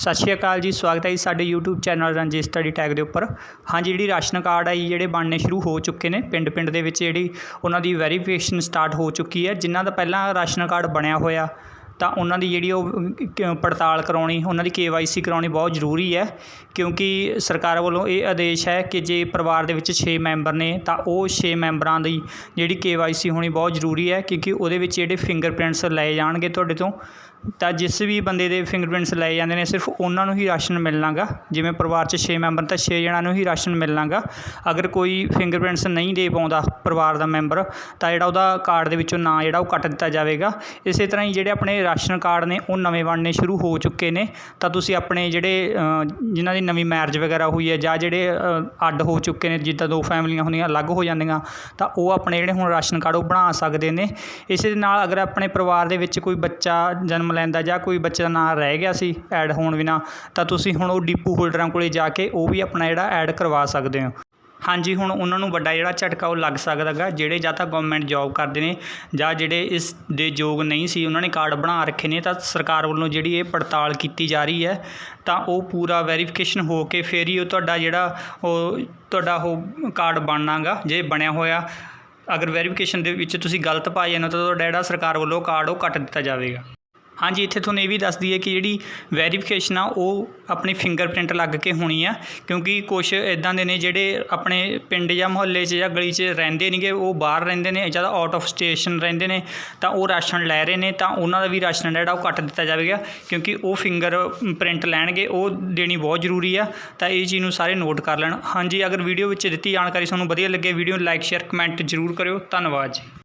ਸਤਿ ਸ਼੍ਰੀ ਅਕਾਲ ਜੀ, ਸਵਾਗਤ ਹੈ ਜੀ ਸਾਡੇ YouTube channel Ranjit study tag ਦੇ ਉੱਪਰ। ਹਾਂਜੀ, ਜਿਹੜੀ ਰਾਸ਼ਨ ਕਾਰਡ ਹੈ ਜੀ, ਜਿਹੜੇ ਬਣਨੇ ਸ਼ੁਰੂ ਹੋ ਚੁੱਕੇ ਨੇ ਪਿੰਡ ਪਿੰਡ ਦੇ ਵਿੱਚ, ਜਿਹੜੀ ਉਹਨਾਂ ਦੀ ਵੈਰੀਫਿਕੇਸ਼ਨ ਸਟਾਰਟ ਹੋ ਚੁੱਕੀ ਹੈ। ਜਿਨ੍ਹਾਂ ਦਾ ਪਹਿਲਾਂ ਰਾਸ਼ਨ ਕਾਰਡ ਬਣਿਆ ਹੋਇਆ, ਤਾਂ ਉਹਨਾਂ ਦੀ ਜਿਹੜੀ ਉਹ ਪੜਤਾਲ ਕਰਾਉਣੀ, ਉਹਨਾਂ ਦੀ KYC ਕਰਾਉਣੀ ਬਹੁਤ ਜ਼ਰੂਰੀ ਹੈ। ਕਿਉਂਕਿ ਸਰਕਾਰ ਵੱਲੋਂ ਇਹ ਆਦੇਸ਼ ਹੈ ਕਿ ਜੇ ਪਰਿਵਾਰ ਦੇ ਵਿੱਚ 6 ਮੈਂਬਰ ਨੇ, ਤਾਂ ਉਹ 6 ਮੈਂਬਰਾਂ ਦੀ ਜਿਹੜੀ KYC ਹੋਣੀ ਬਹੁਤ ਜ਼ਰੂਰੀ ਹੈ। ਕਿਉਂਕਿ ਉਹਦੇ ਵਿੱਚ ਜਿਹੜੇ ਫਿੰਗਰਪ੍ਰਿੰਟਸ ਲਏ ਜਾਣਗੇ ਤੁਹਾਡੇ ਤੋਂ ਤਾਂ ਜਿਸ ਵੀ ਬੰਦੇ ਦੇ ਫਿੰਗਰਪ੍ਰਿੰਟਸ ਲਏ ਜਾਂਦੇ ਨੇ ਸਿਰਫ ਉਹਨਾਂ ਨੂੰ ਹੀ ਰਾਸ਼ਨ ਮਿਲਣਾਗਾ। ਜਿਵੇਂ ਪਰਿਵਾਰ 'ਚ 6 ਮੈਂਬਰ ਤਾਂ 6 ਜਣਾਂ ਨੂੰ ਹੀ ਰਾਸ਼ਨ ਮਿਲਣਾਗਾ। ਅਗਰ ਕੋਈ ਫਿੰਗਰਪ੍ਰਿੰਟਸ ਨਹੀਂ ਦੇ ਪਾਉਂਦਾ ਪਰਿਵਾਰ ਦਾ ਮੈਂਬਰ ਤਾਂ ਜਿਹੜਾ ਉਹਦਾ ਕਾਰਡ ਦੇ ਵਿੱਚੋਂ ਨਾਂ ਜਿਹੜਾ ਉਹ ਕੱਟ ਦਿੱਤਾ ਜਾਵੇਗਾ। ਇਸੇ ਤਰ੍ਹਾਂ ਹੀ ਜਿਹੜੇ ਆਪਣੇ ਰਾਸ਼ਨ ਕਾਰਡ ਨੇ ਉਹ ਨਵੇਂ ਬਣਨੇ ਸ਼ੁਰੂ ਹੋ ਚੁੱਕੇ ਨੇ। ਤਾਂ ਤੁਸੀਂ ਆਪਣੇ ਜਿਹੜੇ ਅ, ਜਿਨ੍ਹਾਂ ਦੀ ਨਵੀਂ ਮੈਰਿਜ ਵਗੈਰਾ ਹੋਈ ਹੈ ਜਾਂ ਜਿਹੜੇ ਅੱਡ ਹੋ ਚੁੱਕੇ ਨੇ ਜਿੱਦਾਂ ਦੋ ਫੈਮਲੀਆਂ ਹੁੰਦੀਆਂ ਅਲੱਗ ਹੋ ਜਾਂਦੀਆਂ ਤਾਂ ਉਹ ਆਪਣੇ ਜਿਹੜੇ ਹੁਣ ਰਾਸ਼ਨ ਕਾਰਡ ਉਹ ਬਣਾ ਸਕਦੇ ਨੇ। ਇਸੇ ਦੇ ਨਾਲ ਅਗਰ ਆਪਣੇ ਪਰਿਵਾਰ ਦੇ ਵਿੱਚ ਕੋਈ ਬੱਚਾ ਜਨਮ ਲੈਂਦਾ ਜਾਂ ਕੋਈ ਬੱਚੇ ਦਾ ਨਾਂ ਰਹਿ ਗਿਆ ਸੀ ਐਡ ਹੋਣ ਬਿਨਾ, ਤਾਂ ਤੁਸੀਂ ਹੁਣ ਉਹ ਡੀਪੂ ਹੋਲਡਰਾਂ ਕੋਲੇ ਜਾ ਕੇ ਉਹ ਵੀ ਆਪਣਾ ਜਿਹੜਾ ਐਡ ਕਰਵਾ ਸਕਦੇ ਹੋ। ਹਾਂਜੀ, ਹੁਣ ਉਹਨਾਂ ਨੂੰ ਵੱਡਾ ਜਿਹੜਾ ਝਟਕਾ ਉਹ ਲੱਗ ਸਕਦਾ ਗਾ, ਜਿਹੜੇ ਜਾਂ ਤਾਂ ਗਵਰਨਮੈਂਟ ਜੌਬ ਕਰਦੇ ਨੇ ਜਾਂ ਜਿਹੜੇ ਇਸ ਦੇ ਯੋਗ ਨਹੀਂ ਸੀ, ਉਹਨਾਂ ਨੇ ਕਾਰਡ ਬਣਾ ਰੱਖੇ ਨੇ, ਤਾਂ ਸਰਕਾਰ ਵੱਲੋਂ ਜਿਹੜੀ ਇਹ ਪੜਤਾਲ ਕੀਤੀ ਜਾ ਰਹੀ ਹੈ, ਤਾਂ ਉਹ ਪੂਰਾ ਵੈਰੀਫਿਕੇਸ਼ਨ ਹੋ ਕੇ ਫੇਰ ਹੀ ਉਹ ਤੁਹਾਡਾ ਜਿਹੜਾ ਉਹ ਤੁਹਾਡਾ ਉਹ ਕਾਰਡ ਬਣਨਾਗਾ ਜੇ ਬਣਿਆ ਹੋਇਆ। ਅਗਰ ਵੈਰੀਫਿਕੇਸ਼ਨ ਦੇ ਵਿੱਚ ਤੁਸੀਂ ਗਲਤ ਪਾਏ ਜਾਂਦੇ ਹੋ, ਤਾਂ ਤੁਹਾਡਾ ਜਿਹੜਾ ਸਰਕਾਰ ਵੱਲੋਂ ਕਾਰਡ ਉਹ ਕੱਟ ਦਿੱਤਾ ਜਾਵੇਗਾ। ਹਾਂਜੀ, ਇੱਥੇ ਤੁਹਾਨੂੰ ਇਹ ਵੀ ਦੱਸਦੀ ਹੈ ਕਿ ਜਿਹੜੀ ਵੈਰੀਫਿਕੇਸ਼ਨ ਆ, ਉਹ ਆਪਣੀ ਫਿੰਗਰਪ੍ਰਿੰਟ ਲੱਗ ਕੇ ਹੋਣੀ ਆ, ਕਿਉਂਕਿ ਕੁਝ ਇਦਾਂ ਦੇ ਨੇ ਜਿਹੜੇ ਆਪਣੇ ਪਿੰਡ ਜਾਂ ਮੁਹੱਲੇ 'ਚ ਜਾਂ ਗਲੀ 'ਚ ਰਹਿੰਦੇ ਨਹੀਂਗੇ ਉਹ ਬਾਹਰ ਰਹਿੰਦੇ ਨੇ ਜਾਂ ਆਊਟ ਆਫ ਸਟੇਸ਼ਨ ਰਹਿੰਦੇ ਨੇ, ਤਾਂ ਉਹ ਰਾਸ਼ਨ ਲੈ ਰਹੇ ਨੇ, ਤਾਂ ਉਹਨਾਂ ਦਾ ਵੀ ਰਾਸ਼ਨ ਜਿਹੜਾ, ਉਹ ਕੱਟ ਦਿੱਤਾ ਜਾਵੇਗਾ, ਕਿਉਂਕਿ ਉਹ ਫਿੰਗਰ ਪ੍ਰਿੰਟ ਲੈਣਗੇ, ਉਹ ਦੇਣੀ ਬਹੁਤ ਜ਼ਰੂਰੀ ਆ, ਤਾਂ ਇਹ ਚੀਜ਼ ਨੂੰ ਸਾਰੇ ਨੋਟ ਕਰ ਲੈਣ। ਹਾਂਜੀ, ਅਗਰ ਵੀਡੀਓ ਵਿੱਚ ਦਿੱਤੀ ਜਾਣਕਾਰੀ ਤੁਹਾਨੂੰ ਵਧੀਆ ਲੱਗੇ ਵੀਡੀਓ ਨੂੰ ਲਾਈਕ ਸ਼ੇਅਰ ਕਮੈਂਟ ਜ਼ਰੂਰ ਕਰਿਓ। ਧੰਨਵਾਦ ਜੀ।